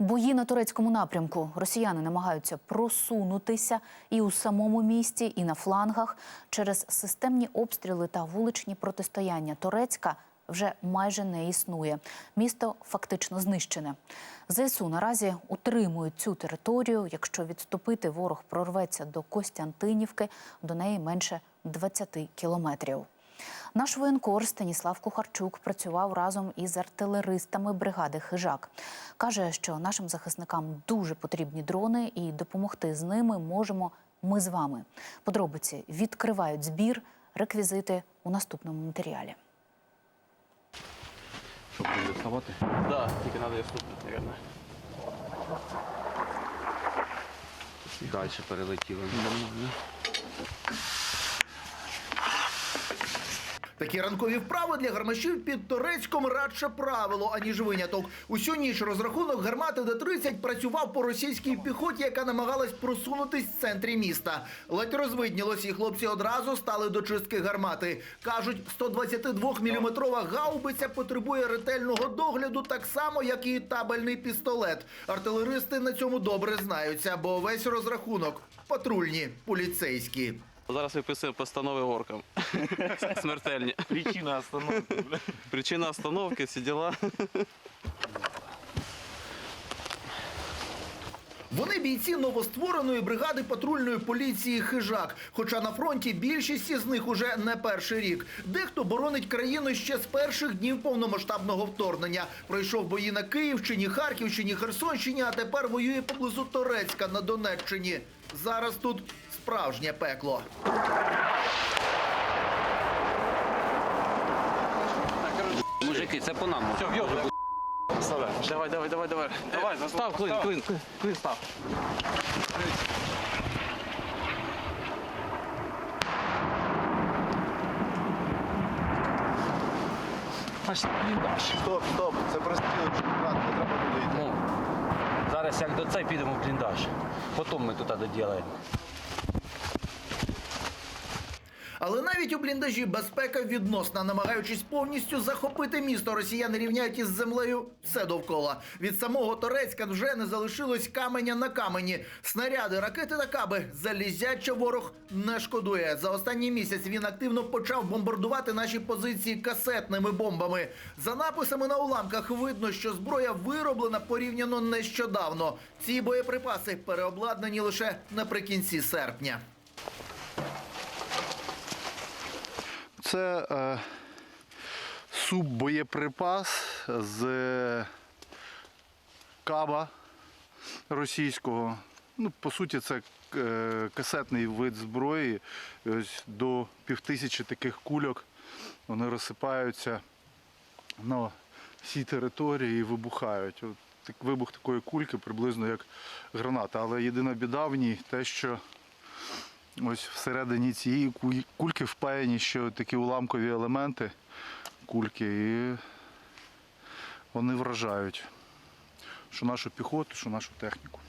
Бої на турецькому напрямку. Росіяни намагаються просунутися і у самому місті, і на флангах. Через системні обстріли та вуличні протистояння Турецька вже майже не існує. Місто фактично знищене. ЗСУ наразі утримують цю територію. Якщо відступити, ворог прорветься до Костянтинівки, до неї менше 20 кілометрів. Наш воєнкор Станіслав Кухарчук працював разом із артилеристами бригади Хижак. Каже, що нашим захисникам дуже потрібні дрони, і допомогти з ними можемо ми з вами. Подробиці відкривають збір, реквізити у наступному матеріалі. Щоб не доставати. Да, тільки треба їх стукнути, наверное. Далі перелетіли. Нормально. Такі ранкові вправи для гармашів під Торецьком радше правило, аніж виняток. Усю ніч розрахунок гармати Д-30 працював по російській піхоті, яка намагалась просунутись в центрі міста. Ледь розвиднілось, і хлопці одразу стали до чистки гармати. Кажуть, 122-мм гаубиця потребує ретельного догляду так само, як і табельний пістолет. Артилеристи на цьому добре знаються, бо весь розрахунок патрульні, поліцейські. Зараз виписуємо постанови оркам. Смертельні. Причина остановки. Причина остановки, всі діла. Вони бійці новоствореної бригади патрульної поліції Хижак. Хоча на фронті більшість із них уже не перший рік. Дехто боронить країну ще з перших днів повномасштабного вторгнення. Пройшов бої на Київщині, Харківщині, Херсонщині, а тепер воює поблизу Торецька на Донеччині. Зараз тут справжнє пекло. Мужики, це по нам. Все, в'йоб. Давай, давай, давай, давай. Давай, став клин, клин, клин, клин став. Стоп, стоп, це брат, не треба туди йти. Ну, зараз як до цей підемо в бліндаж. Потім ми туди доділаємо. Але навіть у бліндажі безпека відносна, намагаючись повністю захопити місто, росіяни рівняють із землею все довкола. Від самого Торецька вже не залишилось каменя на камені. Снаряди, ракети та каби залізяча ворог не шкодує. За останній місяць він активно почав бомбардувати наші позиції касетними бомбами. За написами на уламках видно, що зброя вироблена порівняно нещодавно. Ці боєприпаси переобладнані лише наприкінці серпня. Це е, суббоєприпас з каба російського. Ну, по суті, це е, касетний вид зброї. Ось до півтисячі таких кульок вони розсипаються на всій території і вибухають. От, так, вибух такої кульки приблизно як граната. Але єдина біда в ній те, що Ось всередині цієї кульки впаяні ще такі уламкові елементи кульки, і вони вражають що нашу піхоту, що нашу техніку.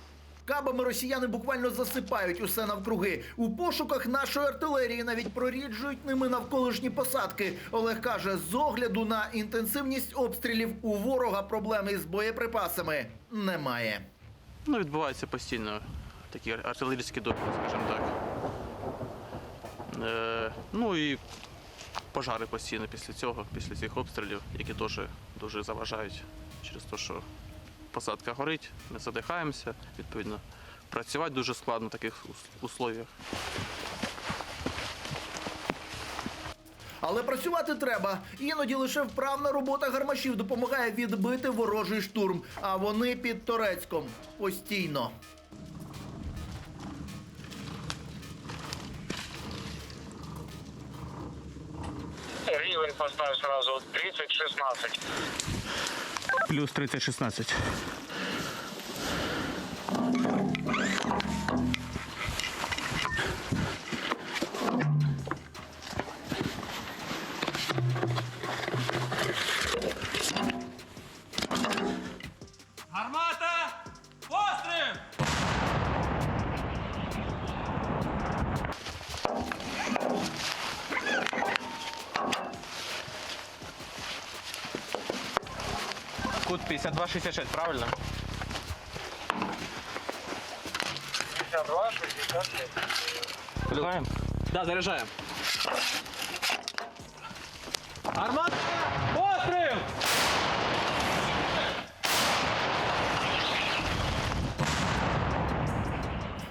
Кабами росіяни буквально засипають усе навкруги. У пошуках нашої артилерії навіть проріджують ними навколишні посадки. Олег каже, з огляду на інтенсивність обстрілів у ворога проблеми з боєприпасами немає. Ну, відбуваються постійно такі артилерійські допити, скажімо так. Е, ну і пожари постійно після цього, після цих обстрілів, які теж дуже заважають через те, що посадка горить, ми задихаємося, відповідно. Працювати дуже складно в таких ус- условіях. Але працювати треба. Іноді лише вправна робота гармашів допомагає відбити ворожий штурм. А вони під Торецьком постійно. Поставь сразу 30-16. Плюс 30-16. Гармата! кут 52-66, правильно? 52, 66. Заряжаем? Да, заряжаем. Армат! Пострел!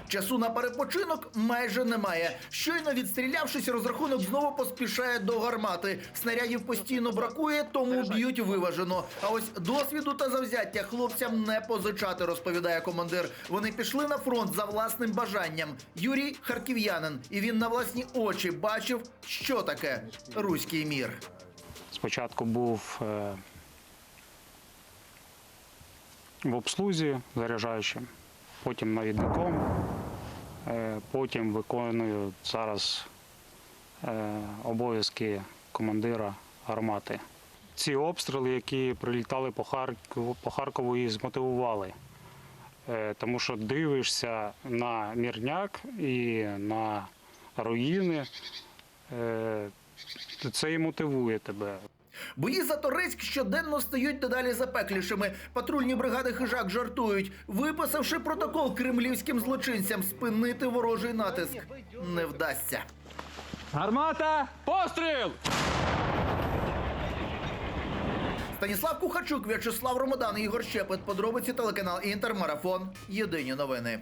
Часу на перепочинок майже немає. Щойно відстрілявшись, розрахунок знову поспішає до гармати. Снарядів постійно бракує, тому б'ють виважено. А ось досвіду та завзяття хлопцям не позичати, розповідає командир. Вони пішли на фронт за власним бажанням. Юрій харків'янин, і він на власні очі бачив, що таке руський мір. Спочатку був е, в обслузі заряджаючим, потім навідником, потім виконую зараз е, обов'язки командира гармати. Ці обстріли, які прилітали по Харкову, по Харкову і змотивували. Е, Тому що дивишся на мірняк і на руїни, е, це і мотивує тебе. Бої за Торецьк щоденно стають дедалі запеклішими. Патрульні бригади хижак жартують, виписавши протокол кремлівським злочинцям, спинити ворожий натиск не вдасться. Гармата! Постріл! Станіслав Кухачук, В'ячеслав Ромодан, Ігор Щепет. Подробиці телеканал Інтермарафон. Єдині новини.